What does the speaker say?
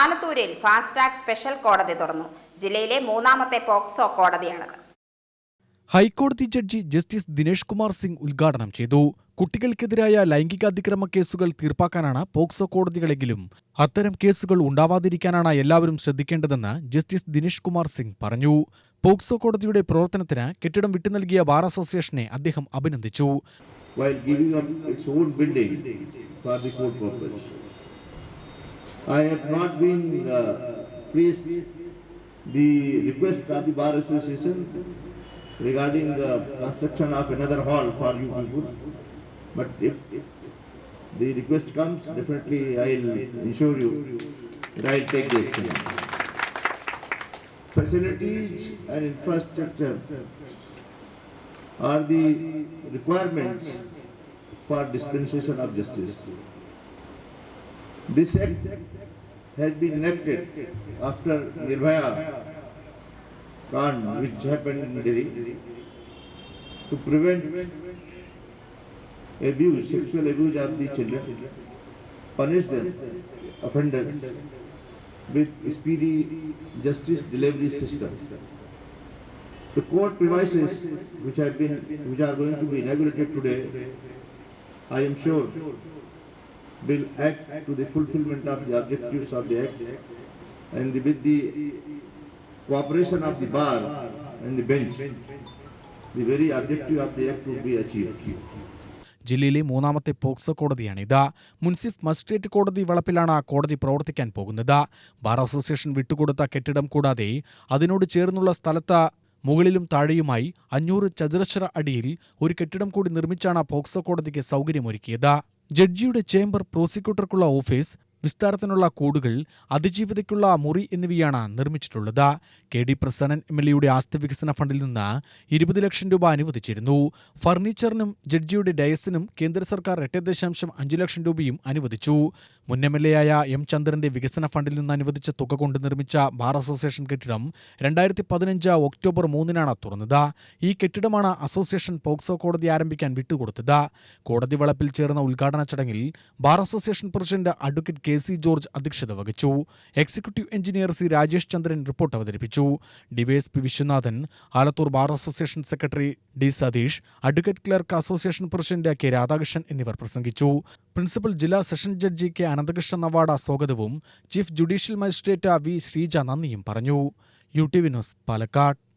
ആലത്തൂരിൽ fast track special കോടതി തുറന്നു. ജില്ലയിലെ മൂന്നാമത്തെ പോക്സോ കോടതിയാണത്. ഹൈക്കോടതി ജഡ്ജി ജസ്റ്റിസ് ദിനേഷ് കുമാർ സിംഗ് ഉദ്ഘാടനം ചെയ്തു. കുട്ടികൾക്കെതിരായ ലൈംഗികാതിക്രമ കേസുകൾ തീർപ്പാക്കാനാണ് പോക്സോ കോടതികളെങ്കിലും അത്തരം കേസുകൾ ഉണ്ടാവാതിരിക്കാനാണ് എല്ലാവരും ശ്രദ്ധിക്കേണ്ടതെന്ന് ജസ്റ്റിസ് ദിനേഷ് കുമാർ സിംഗ് പറഞ്ഞു. പോക്സോ കോടതിയുടെ പ്രവർത്തനത്തിന് കെട്ടിടം വിട്ടു നൽകിയ ബാർ അസോസിയേഷനെ അദ്ദേഹം അഭിനന്ദിച്ചു. While giving up its own building for the court purpose. I have not been uh, pleased the request of the Bar Association regarding the construction of another hall for you people. But if the request comes, definitely I'll ensure you that I'll take the action. Facilities and infrastructure are the requirements for dispensation of justice. This act has been enacted after Nirbhaya Kand which happened in Delhi to prevent abuse, sexual abuse of the children, punish them, offenders with speedy justice delivery system. The court premises which have been, which are going to be inaugurated today, I am sure will act to the fulfillment of the objectives of the act and the, with the cooperation of the bar and the bench, the very objective of the act would be achieved. ജില്ലയിലെ മൂന്നാമത്തെ POCSO കോടതിയാണിത് മുൻസിഫ് magistrate കോടതി വളപ്പിലാണ് കോടതി പ്രവർത്തിക്കാൻ പോകുന്നത്. Bar association വിട്ടുകൊടുത്ത കെട്ടിടം കൂടാതെ അതിനോട് ചേർന്നുള്ള സ്ഥലത്ത് മുകളിലും താഴെയുമായി അഞ്ഞൂറ് ചതുരശ്ര അടിയിൽ ഒരു കെട്ടിടം കൂടി നിർമ്മിച്ചാണ് പോക്സോ കോടതിക്ക് സൗകര്യമൊരുക്കിയത്. ജഡ്ജിയുടെ ചേംബർ പ്രോസിക്യൂട്ടർക്കുള്ള ഓഫീസ് വിസ്താരത്തിനുള്ള കൂടുകൾ അതിജീവിതയ്ക്കുള്ള മുറി എന്നിവയാണ് നിർമ്മിച്ചിട്ടുള്ളത്. K D Prasannan M L എയുടെ ആസ്തി വികസന ഫണ്ടിൽ നിന്ന് ഇരുപത് ലക്ഷം രൂപ അനുവദിച്ചിരുന്നു. ഫർണിച്ചറിനും ജഡ്ജിയുടെ ഡയസിനും കേന്ദ്ര സർക്കാർ എട്ട് ദശാംശം അഞ്ച് ലക്ഷം രൂപയും അനുവദിച്ചു. മുൻ എം എൽ എയായ എം ചന്ദ്രന്റെ വികസന ഫണ്ടിൽ നിന്ന് അനുവദിച്ച തുക കൊണ്ട് നിർമ്മിച്ച ബാർ അസോസിയേഷൻ കെട്ടിടം രണ്ടായിരത്തി പതിനഞ്ച് ഒക്ടോബർ മൂന്നിനാണ് തുറന്നത്. ഈ കെട്ടിടമാണ് അസോസിയേഷൻ പോക്സോ കോടതി ആരംഭിക്കാൻ വിട്ടുകൊടുത്തത്. കോടതി വളപ്പിൽ ചേർന്ന ഉദ്ഘാടന ചടങ്ങിൽ bar association president advocate K C George അധ്യക്ഷത വഹിച്ചു. Executive engineer C Rajesh Chandran report അവതരിപ്പിച്ചു. DYSP Viswanathan Alathur bar association secretary D Satheesh advocate clerk association president K Radhakrishnan എന്നിവർ പ്രസംഗിച്ചു. പ്രിൻസിപ്പൽ ജില്ലാ സെഷൻ ജഡ്ജി കെ അനന്തകൃഷ്ണൻ നവാഡ സ്വാഗതവും chief judicial magistrate V Sreeja നന്ദിയും പറഞ്ഞു. U T V news Palakkad.